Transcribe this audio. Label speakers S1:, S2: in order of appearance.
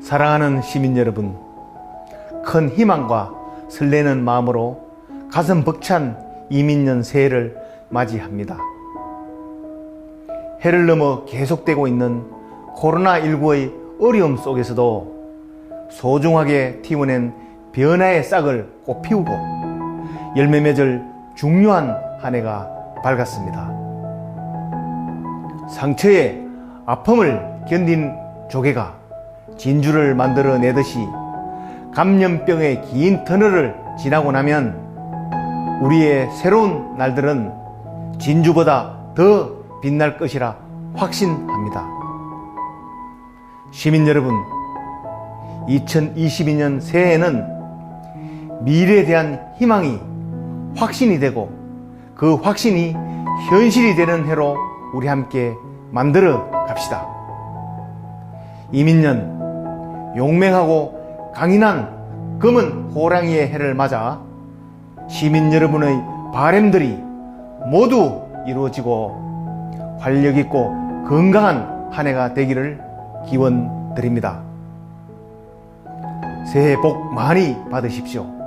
S1: 사랑하는 시민 여러분, 큰 희망과 설레는 마음으로 가슴 벅찬 이민년 새해를 맞이합니다. 해를 넘어 계속되고 있는 코로나19의 어려움 속에서도 소중하게 튀어낸 변화의 싹을 꽃피우고 열매 맺을 중요한 한 해가 밝았습니다. 상처에 아픔을 견딘 조개가 진주를 만들어 내듯이 감염병의 긴 터널을 지나고 나면 우리의 새로운 날들은 진주보다 더 빛날 것이라 확신합니다. 시민 여러분, 2022년 새해에는 미래에 대한 희망이 확신이 되고 그 확신이 현실이 되는 해로 우리 함께 만들어 갑시다. 이민년 용맹하고 강인한 검은 호랑이의 해를 맞아 시민 여러분의 바램들이 모두 이루어지고 활력 있고 건강한 한 해가 되기를 기원 드립니다. 새해 복 많이 받으십시오.